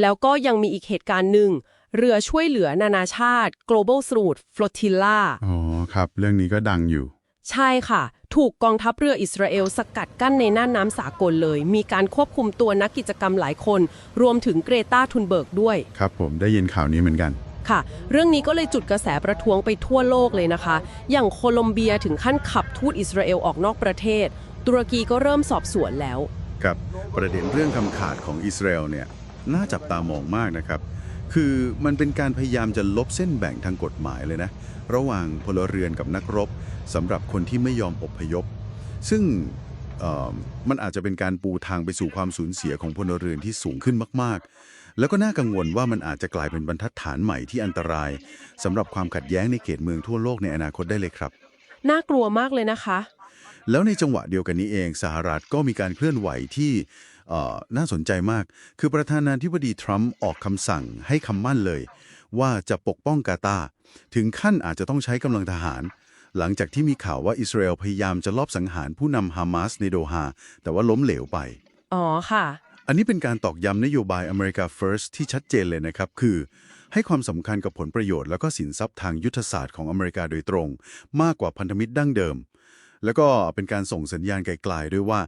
แล้วก็ยังมีอีกเหตุการณ์หนึ่ง เรือช่วยเหลือนานาชาติ Global Route Flotilla อ๋อครับ เรื่องนี้ก็ดังอยู่ ใช่ค่ะ ถูกกองทัพเรืออิสราเอลสกัดกั้นในน่านน้ำสากลเลย มีการควบคุมตัวนักกิจกรรมหลายคน รวมถึงเกรตาทุนเบิร์กด้วย ครับผมได้ยินข่าวนี้เหมือนกัน ค่ะ เรื่องนี้ก็เลยจุดกระแสประท้วงไปทั่วโลกเลยนะคะ อย่างโคลอมเบียถึงขั้นขับทูตอิสราเอลออกนอกประเทศ ตุรกีก็เริ่มสอบสวนแล้ว กับประเด็นเรื่องคำขาดของอิสราเอลเนี่ย น่าจับตามองมากนะครับ คือมันเป็นการพยายามจะลบเส้นแบ่งทางกฎหมายเลยนะ ระหว่างพลเรือนกับนักรบสำหรับคนที่ไม่ยอมอบพยพ ซึ่งมันอาจจะเป็นการปูทางไปสู่ความสูญเสียของพลเรือนที่สูงขึ้นมาก ๆ แล้วก็น่ากังวลว่ามันอาจจะกลายเป็นบรรทัดฐานใหม่ที่อันตรายสำหรับความขัดแย้งในเขตเมืองทั่วโลกในอนาคตได้เลยครับ น่ากลัวมากเลยนะคะ แล้วในจังหวะเดียวกันนี้เอง สหรัฐก็มีการเคลื่อนไหวที่เอ่อน่าสนใจมาก คือประธานาธิบดีทรัมป์ออกคำสั่งให้คำมั่นเลย ว่าจะปกป้องกาตาร์ถึงขั้นอาจจะต้องใช้กำลังทหาร หลังจากที่มีข่าวว่าอิสราเอลพยายามจะลอบสังหารผู้นำฮามาสในโดฮาแต่ว่าล้มเหลวไป อ๋อค่ะ อันนี้เป็นการตอกย้ำนโยบายอเมริกา First ที่ชัดเจนเลยนะครับ คือ ให้ความสำคัญกับผลประโยชน์ แล้วก็สินทรัพย์ทางยุทธศาสตร์ของอเมริกาโดยตรง มากกว่าพันธมิตรดั้งเดิม แล้วก็เป็นการส่งสัญญาณไกลๆด้วยว่า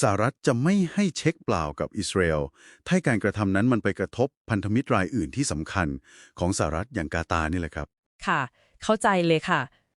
สหรัฐจะไม่ให้เช็คเปล่ากับอิสราเอลถ้าการกระทำนั้นมันไปกระทบพันธมิตรรายอื่นที่สำคัญของสหรัฐอย่างกาตาร์นี่แหละครับ ค่ะ เข้าใจเลยค่ะ